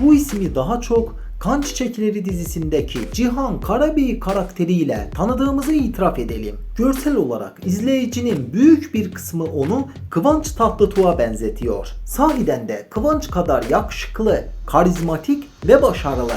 bu ismi daha çok Kan Çiçekleri dizisindeki Cihan Karabey karakteriyle tanıdığımızı itiraf edelim. Görsel olarak izleyicinin büyük bir kısmı onu Kıvanç Tatlıtuğ'a benzetiyor. Sahiden de Kıvanç kadar yakışıklı, karizmatik ve başarılı.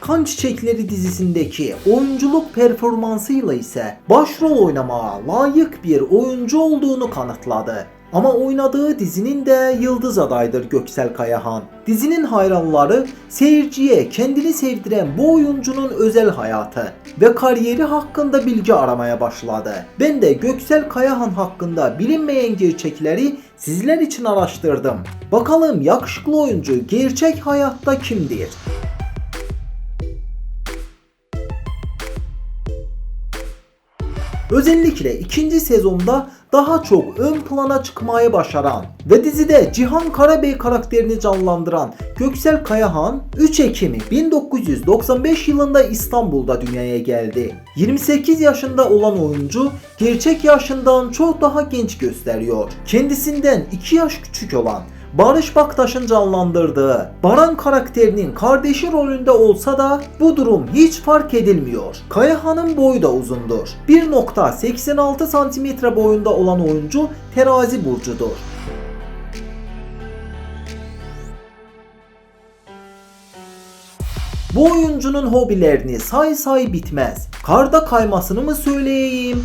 Kan Çiçekleri dizisindeki oyunculuk performansıyla ise başrol oynamaya layık bir oyuncu olduğunu kanıtladı. Ama oynadığı dizinin de yıldız adaydır Göksel Kayahan. Dizinin hayranları seyirciye kendini sevdiren bu oyuncunun özel hayatı ve kariyeri hakkında bilgi aramaya başladı. Ben de Göksel Kayahan hakkında bilinmeyen gerçekleri sizler için araştırdım. Bakalım yakışıklı oyuncu gerçek hayatta kimdir? Özellikle ikinci sezonda daha çok ön plana çıkmayı başaran ve dizide Cihan Karabey karakterini canlandıran Göksel Kayahan 3 Ekim 1995 yılında İstanbul'da dünyaya geldi. 28 yaşında olan oyuncu gerçek yaşından çok daha genç gösteriyor. Kendisinden 2 yaş küçük olan Barış Baktaş'ın canlandırdığı Baran karakterinin kardeşi rolünde olsa da bu durum hiç fark edilmiyor. Kayahan'ın boyu da uzundur. 1.86 cm boyunda olan oyuncu terazi burcudur. Bu oyuncunun hobilerini say say bitmez. Karda kaymasını mı söyleyeyim?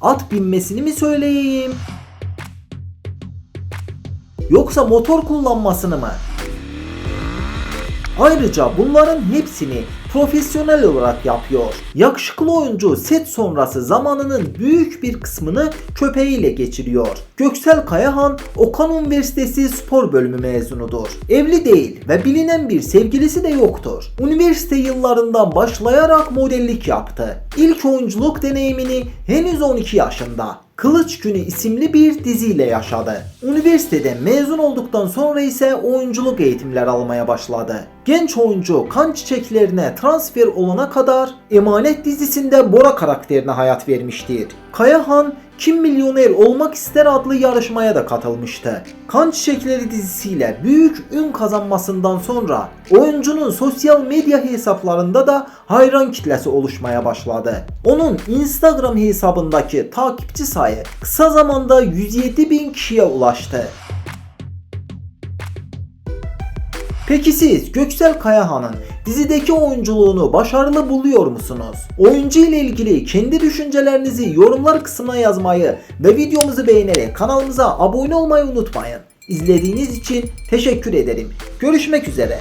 At binmesini mi söyleyeyim? Yoksa motor kullanmasını mı? Ayrıca bunların hepsini profesyonel olarak yapıyor. Yakışıklı oyuncu set sonrası zamanının büyük bir kısmını köpeğiyle geçiriyor. Göksel Kayahan Okan Üniversitesi spor bölümü mezunudur. Evli değil ve bilinen bir sevgilisi de yoktur. Üniversite yıllarından başlayarak modellik yaptı. İlk oyunculuk deneyimini henüz 12 yaşında Kılıç Günü isimli bir diziyle yaşadı. Üniversitede mezun olduktan sonra ise oyunculuk eğitimleri almaya başladı. Genç oyuncu kan çiçeklerine transfer olana kadar Emanet dizisinde Bora karakterine hayat vermiştir. Kayahan Kim Milyoner Olmak İster adlı yarışmaya da katılmıştı. Kan Çiçekleri dizisiyle büyük ün kazanmasından sonra oyuncunun sosyal medya hesaplarında da hayran kitlesi oluşmaya başladı. Onun Instagram hesabındaki takipçi sayı kısa zamanda 107 bin kişiye ulaştı. Peki siz Göksel Kayahan'ın dizideki oyunculuğunu başarılı buluyor musunuz? Oyuncu ile ilgili kendi düşüncelerinizi yorumlar kısmına yazmayı ve videomuzu beğenerek kanalımıza abone olmayı unutmayın. İzlediğiniz için teşekkür ederim. Görüşmek üzere.